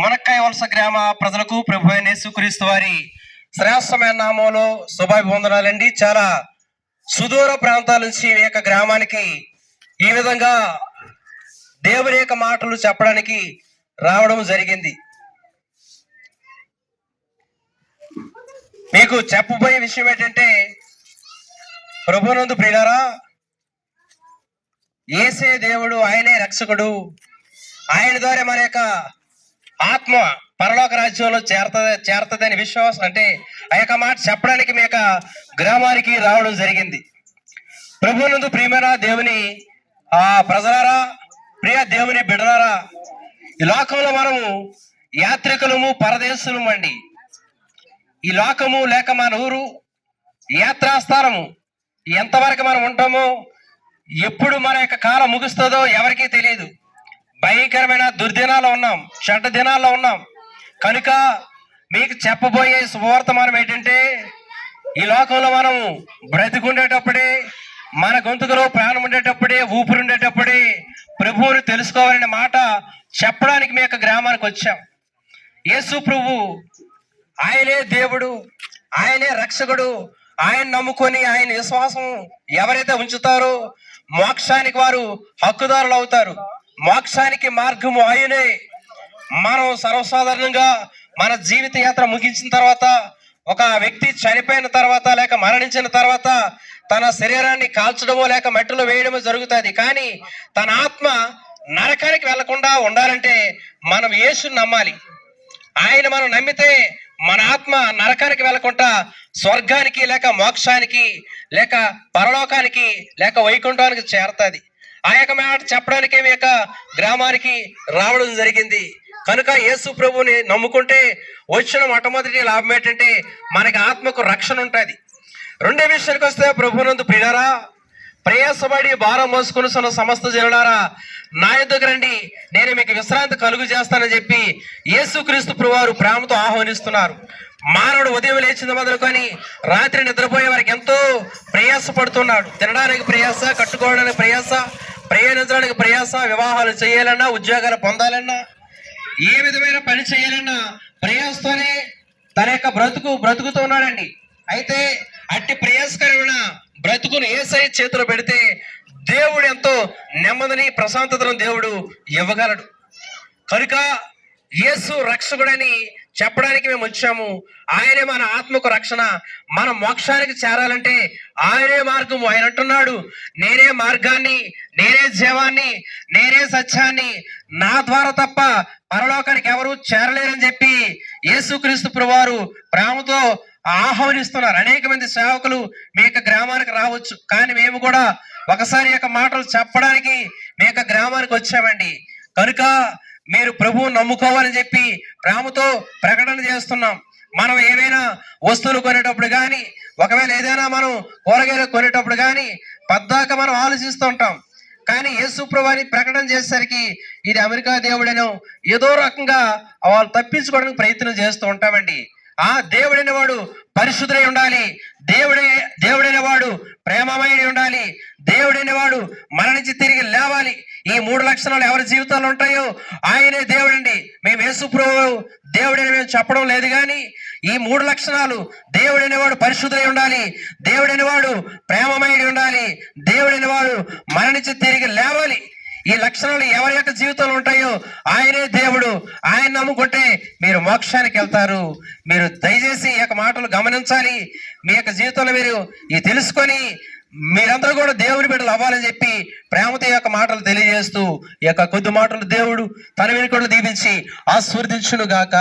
మునక్కాయ వలస గ్రామ ప్రజలకు ప్రభు అయిన యేసుక్రీస్తు వారి శ్రేష్టమైన నామంలో శుభాభివందనాలండి. చాలా సుదూర ప్రాంతాల నుంచి ఈ యొక్క గ్రామానికి ఈ విధంగా దేవుని యొక్క మాటలు చెప్పడానికి రావడం జరిగింది. మీకు చెప్పబోయే విషయం ఏంటంటే ప్రభునందు ప్రియులారా ఏసే దేవుడు ఆయనే రక్షకుడు. ఆయన ద్వారా మన యొక్క ఆత్మ పరలోక రాజ్యంలో చేరతది చేరతదని విశ్వాసం అంటే ఆ యొక్క మాట చెప్పడానికి మీ యొక్క గ్రామానికి రావడం జరిగింది. ప్రభునందు ప్రియమైన దేవుని ఆ ప్రజలారా ప్రియ దేవుని బిడలారా ఈ లోకంలో మనము యాత్రికులము పరదేశులము అండి. ఈ లోకము లేక మన ఊరు యాత్రాస్థానము ఎంతవరకు మనం ఉంటామో ఎప్పుడు మన యొక్క కాలం ముగుస్తుందో ఎవరికీ తెలియదు. భయంకరమైన దుర్దినాల్లో ఉన్నాం చెడ్డ దినాల్లో ఉన్నాం. కనుక మీకు చెప్పబోయే శుభవర్తమానం ఏంటంటే ఈ లోకంలో మనం బ్రతికుండేటప్పుడే మన గొంతుకులో ప్రాణం ఉండేటప్పుడే ఊపిరి ఉండేటప్పుడే ప్రభువుని తెలుసుకోవాలనే మాట చెప్పడానికి మీ యొక్క గ్రామానికి వచ్చాం. యేసు ప్రభు ఆయనే దేవుడు ఆయనే రక్షకుడు ఆయన నమ్ముకొని ఆయన విశ్వాసం ఎవరైతే ఉంచుతారో మోక్షానికి వారు హక్కుదారులు అవుతారు. మోక్షానికి మార్గము ఆయనే. మనం సర్వసాధారణంగా మన జీవిత యాత్ర ముగించిన తర్వాత ఒక వ్యక్తి చనిపోయిన తర్వాత లేక మరణించిన తర్వాత తన శరీరాన్ని కాల్చడమో లేక మట్టిలో వేయడమో జరుగుతుంది. కానీ తన ఆత్మ నరకానికి వెళ్ళకుండా ఉండాలంటే మనం యేసుని నమ్మాలి. ఆయన మనం నమ్మితే మన ఆత్మ నరకానికి వెళ్ళకుండా స్వర్గానికి లేక మోక్షానికి లేక పరలోకానికి లేక వైకుంఠానికి చేరుతుంది. ఆ యొక్క మాట చెప్పడానికే మీ యొక్క గ్రామానికి రావడం జరిగింది. కనుక యేసు ప్రభుని నమ్ముకుంటే వచ్చిన మొట్టమొదటి లాభం ఏంటంటే మనకి ఆత్మకు రక్షణ ఉంటుంది. రెండో విషయానికి వస్తే ప్రభునందు ప్రియారా ప్రయాసపడి భారం మోసుకుని సమస్త జనులారా నా ఎద్దుకు రండి నేను మీకు విశ్రాంతి కలుగు చేస్తానని చెప్పి యేసుక్రీస్తు ప్రభువారు ప్రేమతో ఆహ్వానిస్తున్నారు. మానవుడు ఉదయం లేచింది మొదలుకొని రాత్రి నిద్రపోయే వారికి ఎంతో ప్రయాస పడుతున్నాడు తినడానికి ప్రయాస కట్టుకోవడానికి ప్రయాస ప్రయాణించడానికి ప్రయాస వివాహాలు చేయాలన్నా ఉద్యోగాలు పొందాలన్నా ఏ విధమైన పని చేయాలన్నా ప్రయాసతోనే తన యొక్క బ్రతుకు బ్రతుకుతున్నాడండి అయితే అట్టి ప్రయాసకరమైన బ్రతుకును ఏసై చేతిలో పెడితే దేవుడు ఎంతో నెమ్మదిని ప్రశాంతతను దేవుడు ఇవ్వగలడు. కనుక యేసు రక్షకుడని చెప్పడానికి మేము వచ్చాము. ఆయనే మన ఆత్మకు రక్షణ. మన మోక్షానికి చేరాలంటే ఆయనే మార్గము. ఆయన అంటున్నాడు నేనే మార్గాన్ని నేనే జీవాన్ని నేనే సత్యాన్ని. నా ద్వారా తప్ప పరలోకానికి ఎవరూ చేరలేరని చెప్పి యేసుక్రీస్తు ప్రభువారు ప్రేమతో ఆహ్వానిస్తున్నారు. అనేక మంది సేవకులు మీ యొక్క గ్రామానికి రావచ్చు. కానీ మేము కూడా ఒకసారి యొక్క మాటలు చెప్పడానికి మీ యొక్క గ్రామానికి వచ్చామండి. కనుక మీరు ప్రభువు నమ్ముకోవాలని చెప్పి ప్రేమతో ప్రకటన చేస్తున్నాం. మనం ఏమైనా వస్తువులు కొనేటప్పుడు కానీ ఒకవేళ ఏదైనా మనం కూరగాయలు కొనేటప్పుడు కానీ పద్దాక మనం ఆలోచిస్తూ ఉంటాం. కానీ యేసు ప్రకటన చేసేసరికి ఇది అమెరికా దేవుడేనో ఏదో రకంగా వాళ్ళు తప్పించుకోవడానికి ప్రయత్నం చేస్తూ ఉంటామండి. ఆ దేవుడైన వాడు పరిశుద్ధుడై ఉండాలి. దేవుడే దేవుడే వాడు ప్రేమమయుడి ఉండాలి. దేవుడైన వాడు మరణించి తిరిగి లేవాలి. ఈ మూడు లక్షణాలు ఎవరి జీవితంలో ఉంటాయో ఆయనే దేవుడండి. మేము యేసుప్రభు దేవుడని మేము చెప్పడం లేదు కానీ ఈ మూడు లక్షణాలు దేవుడైన వాడు పరిశుద్ధులై ఉండాలి. దేవుడైన వాడు ప్రేమమయుడి ఉండాలి. దేవుడైన వాడు మరణించి తిరిగి లేవాలి. ఈ లక్షణాలు ఎవరి యొక్క జీవితంలో ఉంటాయో ఆయనే దేవుడు. ఆయన నమ్ముకుంటే మీరు మోక్షానికి వెళ్తారు. మీరు దయచేసి ఈ యొక్క మాటలు గమనించాలి. మీ యొక్క జీవితంలో మీరు ఇది తెలుసుకొని మీరందరూ కూడా దేవుని బిడ్డలు అవ్వాలని చెప్పి ప్రేమతో యొక్క మాటలు తెలియజేస్తూ ఈ యొక్క కొద్ది మాటలు దేవుడు తన వెనుకలు దీవించి ఆస్వర్దించును గాక